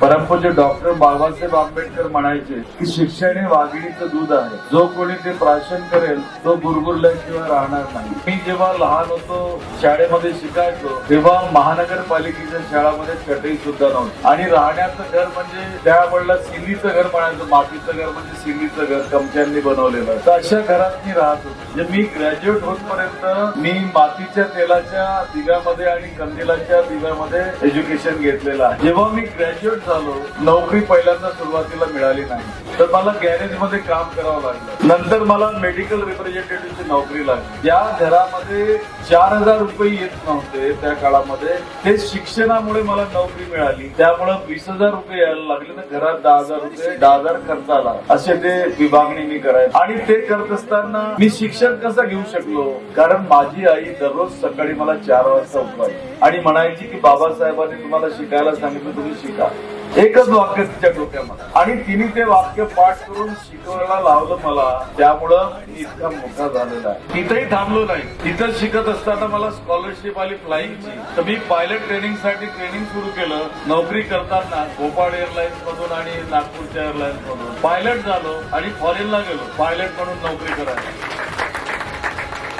परमपूज्य डॉक्टर बाबासाहेब आंबेडकर म्हणायचे की शिक्षण हे वाघिणीचं दूध आहे. जो कोणी ते प्राशन करेल तो गुरगुरल्याशिवाय राहणार नाही. मी जेव्हा लहान होतो शाळेमध्ये शिकायचो तेव्हा महानगरपालिकेच्या शाळामध्ये चटई सुद्धा नव्हती. आणि राहण्याचं घर म्हणजे त्यावेळेला सिलीचं घर म्हणायचं मातीचं घर म्हणजे सिलीचं घर कमच्यांनी बनवलेलं. तर अशा घरात मी राहत होतो. म्हणजे मी ग्रॅज्युएट होतपर्यंत मी मातीच्या तेलाच्या दिव्यामध्ये आणि कंदिलाच्या दिव्यामध्ये एज्युकेशन घेतलेलं आहे. जेव्हा मी ग्रॅज्युएट झालो नोकरी पहिल्यांदा सुरुवातीला मिळाली नाही. तर मला गॅरेजमध्ये काम करावं लागलं. नंतर मला मेडिकल रिप्रेझेंटेटिव्हची नोकरी लागली. ज्या घरामध्ये चार हजार रुपये येत नव्हते त्या काळामध्ये. ते शिक्षणामुळे मला नोकरी मिळाली. त्यामुळं वीस हजार रुपये यायला लागले तर घरात दहा हजार रुपये दहा हजार खर्च आला. असे ते विभागणी मी करायचो. आणि ते करत असताना मी शिक्षण कसं घेऊ शकलो? कारण माझी आई दररोज सकाळी मला चार वाजता उठवायची. आणि म्हणायची की बाबासाहेबांनी तुम्हाला शिकायला सांगितलं तुम्ही शिका. एकच वाक्य तिच्या डोक्यामध्ये. आणि तिने ते वाक्य पाठ करून शिकवायला लावलं मला. त्यामुळं मी इतका मोठा झालेला आहे. तिथेही थांबलो नाही. तिथं शिकत असताना मला स्कॉलरशिप आली फ्लाईंगची तर मी पायलट ट्रेनिंगसाठी ट्रेनिंग सुरू केलं. नोकरी करताना भोपाळ एअरलाइन्स मधून आणि नागपूरच्या एअरलाइन्स मधून. पायलट झालो आणि फॉरेनला गेलो. पायलट म्हणून नोकरी करायला.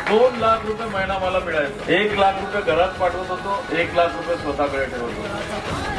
दोन लाख रुपये महिना मला मिळायचा. एक लाख रुपये घरात पाठवत होतो एक लाख रुपये स्वतःकडे ठेवत होतो.